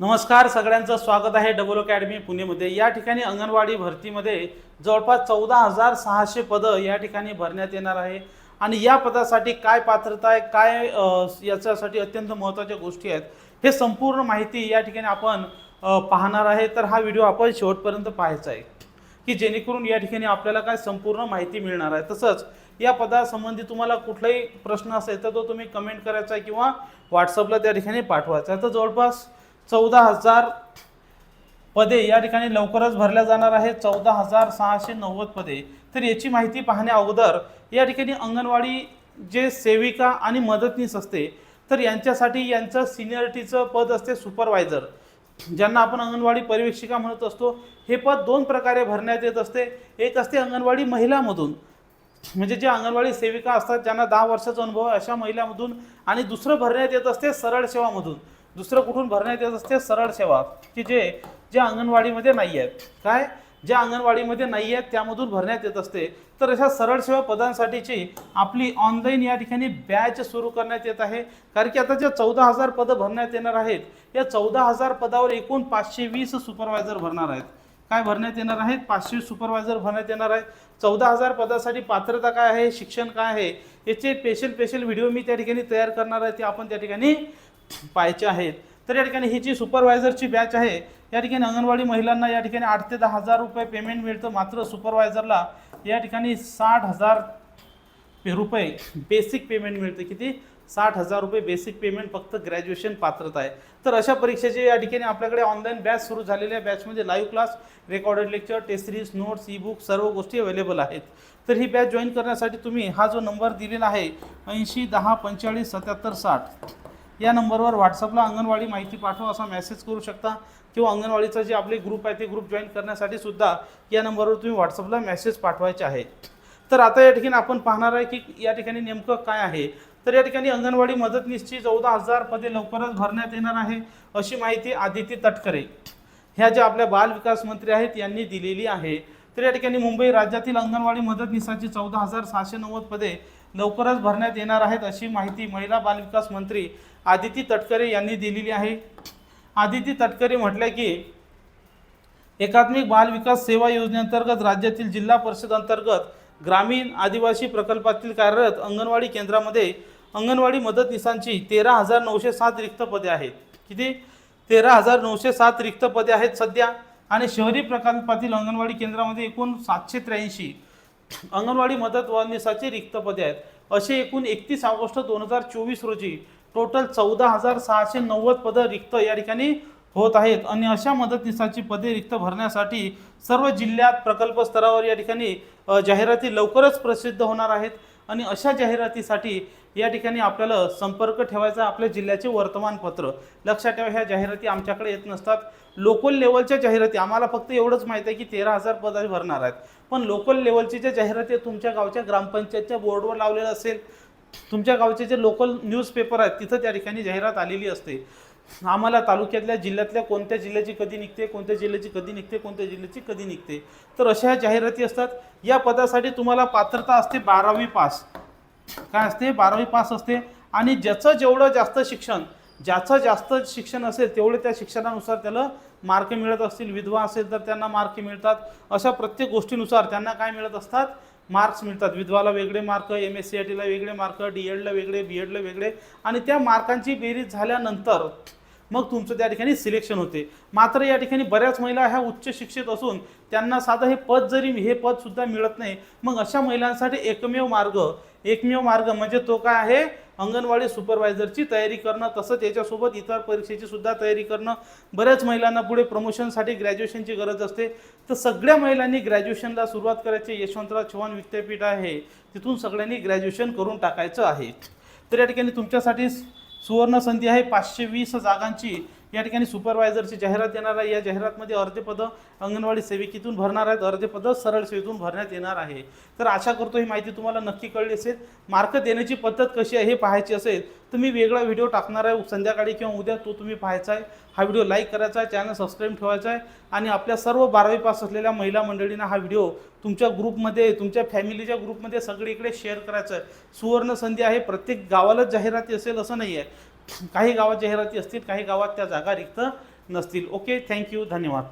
नमस्कार सगळ्यांचं स्वागत आहे डबल अकॅडमी पुणेमध्ये. या ठिकाणी अंगणवाडी भरतीमध्ये जवळपास चौदा हजार सहाशे पदं या ठिकाणी भरण्यात येणार आहे. आणि या पदासाठी काय पात्रता आहे काय याच्यासाठी अत्यंत महत्त्वाच्या गोष्टी आहेत हे संपूर्ण माहिती या ठिकाणी आपण पाहणार आहे. तर हा व्हिडिओ आपण शेवटपर्यंत पाहायचा आहे की जेणेकरून या ठिकाणी आपल्याला काय संपूर्ण माहिती मिळणार आहे. तसंच या पदासंबंधी तुम्हाला कुठलाही प्रश्न असेल तर तो तुम्ही कमेंट करायचा आहे किंवा व्हॉट्सअपला त्या ठिकाणी पाठवायचा आहे. तर जवळपास चौदा हजार पदे या ठिकाणी लवकरच भरल्या जाणार आहे चौदा हजार सहाशे नव्वद पदे. तर याची माहिती पाहण्या अगोदर या ठिकाणी अंगणवाडी जे सेविका आणि मदतनीस असते तर यांच्यासाठी यांचं सिनियरिटीचं पद असते सुपरवायझर. ज्यांना आपण अंगणवाडी पर्यवेक्षिका म्हणत असतो हे पद दोन प्रकारे भरण्यात येत असते. एक असते अंगणवाडी महिलामधून. म्हणजे जे अंगणवाडी सेविका असतात ज्यांना दहा वर्षाचा अनुभव आहे अशा महिलामधून. आणि दुसरं भरण्यात येत असते सरळ सेवामधून. दुसरं कुठून भरण्यात येत असते? सरळ सेवा. की जे जे अंगणवाडीमध्ये नाही आहेत. काय? ज्या अंगणवाडीमध्ये नाही आहेत त्यामधून भरण्यात येत असते. तर अशा सरळ सेवा पदांसाठीची आपली ऑनलाईन या ठिकाणी बॅच सुरू करण्यात येत आहे. कारण की आता ज्या चौदा हजार पदं भरण्यात येणार आहेत या चौदा हजार पदावर एकूण पाचशे वीस सुपरवायझर भरणार आहेत. काय भरण्यात येणार आहेत? पाचशे सुपरवायझर भरण्यात येणार आहे चौदा हजार पदासाठी पात्रता काय आहे? शिक्षण काय आहे? याचे स्पेशल स्पेशल व्हिडिओ मी त्या ठिकाणी तयार करणार आहे. ते आपण त्या ठिकाणी पाहायचे आहेत. तर या ठिकाणी ही जी सुपरवायझरची बॅच आहे या ठिकाणी अंगणवाडी महिलांना या ठिकाणी आठ ते दहा हजार रुपये पेमेंट मिळतं. मात्र सुपरवायझरला या ठिकाणी साठ हजार रुपये बेसिक पेमेंट मिळतं. किती? साठ हजार रुपये बेसिक पेमेंट फक्त ग्रॅज्युएशन पात्रता आहे. तर अशा परीक्षेचे या ठिकाणी आपल्याकडे ऑनलाईन बॅच सुरू झालेल्या बॅचमध्ये live class recorded lecture test series notes e book सर्व गोष्टी अवेलेबल आहेत. तर ही बॅच जॉईन करण्यासाठी तुम्ही हा जो नंबर दिलेला आहे ऐंशी दहा पंचेचाळीस सत्याहत्तर साठ. या नंबरवर व्हॉट्सअपला अंगणवाडी माहिती पाठवा असा मेसेज करू शकता. किंवा अंगणवाडीचा जे आपले ग्रुप आहे ते ग्रुप जॉईन करण्यासाठी सुद्धा या नंबरवर तुम्ही व्हॉट्सअपला मेसेज पाठवायचे आहे तर आता या ठिकाणी आपण पाहणार आहे की या ठिकाणी नेमकं काय आहे. तर या ठिकाणी अंगणवाडी मदतनीसची चौदा हजार पदे लवकरच भरण्यात येणार आहे अशी माहिती आदिती तटकरे ह्या ज्या आपल्या बाल विकास मंत्री आहेत यांनी दिलेली आहे. तर या ठिकाणी मुंबई राज्यातील अंगणवाडी मदतनीसाची चौदा हजार सहाशे नव्वद पदे लवकरच भरण्यात येणार आहेत अशी माहिती महिला बालविकास मंत्री आदिती तटकरे यांनी दिलेली आहे. आदिती तटकरे म्हटलं की एकात्मिक बाल विकास सेवा योजनेअंतर्गत राज्यातील जिल्हा परिषद अंतर्गत ग्रामीण आदिवासी प्रकल्पातील कार्यरत अंगणवाडी केंद्रामध्ये अंगणवाडी मदतनीसांची तेरा हजार नऊशे सात रिक्त पदे आहेत. किती? तेरा हजार नऊशे सात रिक्त पदे आहेत सध्या आणि शहरी प्रकल्पातील अंगणवाडी केंद्रामध्ये एकूण सातशे त्र्याऐंशी. अंगणवाडी मदत वनिसाची रिक्त पदे आहेत. असे एकूण एकतीस ऑगस्ट दोन हजार चोवीस रोजी टोटल चौदा हजार सहाशे नव्वद पदं रिक्त या ठिकाणी होत आहेत. आणि अशा मदतनीसाची पदे रिक्त भरण्यासाठी सर्व जिल्ह्यात प्रकल्प स्तरावर या ठिकाणी जाहिराती लवकरच प्रसिद्ध होणार आहेत. आणि अशा जाहिरातीसाठी या ठिकाणी आपल्याला संपर्क ठेवायचा आपल्या जिल्ह्याचे वर्तमानपत्र. लक्षात ठेवा ह्या जाहिराती आमच्याकडे येत नसतात. लोकल लेवलच्या जाहिराती आम्हाला फक्त एवढंच माहीत आहे की तेरा हजार पद भरणार आहेत. पण लोकल लेवलची ज्या जाहिराती तुमच्या गावच्या ग्रामपंचायतच्या बोर्डवर लावलेलं असेल तुमच्या गावचे जे लोकल न्यूजपेपर आहेत तिथं त्या ठिकाणी जाहिरात आलेली असते. आम्हाला तालुक्यातल्या जिल्ह्यातल्या कोणत्या जिल्ह्याची कधी निघते कोणत्या जिल्ह्याची कधी निघते कोणत्या जिल्ह्याची कधी निघते? तर अशा ह्या जाहिराती असतात. या पदासाठी तुम्हाला पात्रता असते बारावी पास. काय असते? बारावी पास असते. आणि ज्याचं जेवढं जास्त शिक्षण ज्याचं जास्त शिक्षण असेल तेवढे त्या शिक्षणानुसार त्याला मार्क मिळत असतील. विधवा असेल तर त्यांना मार्क मिळतात. अशा प्रत्येक गोष्टीनुसार त्यांना काय मिळत असतात? मार्क्स मिळतात. विधवाला वेगळे mark M S C I टीला वेगळे मार्क डी एडला वेगळे बी एडला वेगळे. आणि त्या मार्कांची बेरीज झाल्यानंतर मग तुमचं त्या ठिकाणी सिलेक्शन होते. मात्र या ठिकाणी बऱ्याच महिला ह्या उच्च शिक्षित असून त्यांना साधं हे पद जरी हे पदसुद्धा मिळत नाही. मग अशा महिलांसाठी एकमेव मार्ग एकमेव मार्ग म्हणजे तो काय आहे? अंगणवाडी सुपरवायझरची तयारी करणं तसंच याच्यासोबत इतर परीक्षेची सुद्धा तयारी करणं. बऱ्याच महिलांना पुढे प्रमोशनसाठी ग्रॅज्युएशनची गरज असते. तर सगळ्या महिलांनी ग्रॅज्युएशनला सुरुवात करायची यशवंतराव चव्हाण विद्यापीठ आहे. तिथून सगळ्यांनी ग्रॅज्युएशन करून टाकायचं आहे. तर या ठिकाणी तुमच्यासाठी सुवर्ण संधी आहे. पाचशे वीस जागांची या ठिकाणी सुपरवायझरची जाहिरात येणार आहे. या जाहिरातमध्ये अर्धे पदं अंगणवाडी सेविकेतून भरणार आहेत. अर्धे पदं सरळ सेवेतून भरण्यात येणार आहे. तर आशा करतो ही माहिती तुम्हाला नक्की कळली असेल. मार्क देण्याची पद्धत कशी आहे हे पाहायची असेल तर मी वेगळा व्हिडिओ टाकणार आहे संध्याकाळी किंवा उद्या तो तुम्ही पाहायचा आहे. हा व्हिडिओ लाईक करायचा आहे चॅनल सबस्क्राईब ठेवायचा आहे आणि आपल्या सर्व बारावी पास असलेल्या महिला मंडळींना हा व्हिडिओ तुमच्या ग्रुपमध्ये तुमच्या फॅमिलीच्या ग्रुपमध्ये सगळीकडे शेअर करायचं आहे. सुवर्ण संधी आहे. प्रत्येक गावालाच जाहिराती असेल असं नाही आहे. काही गावात जाहिराती असतील काही गावात त्या जागा रिक्त नसतील. ओके थँक्यू धन्यवाद.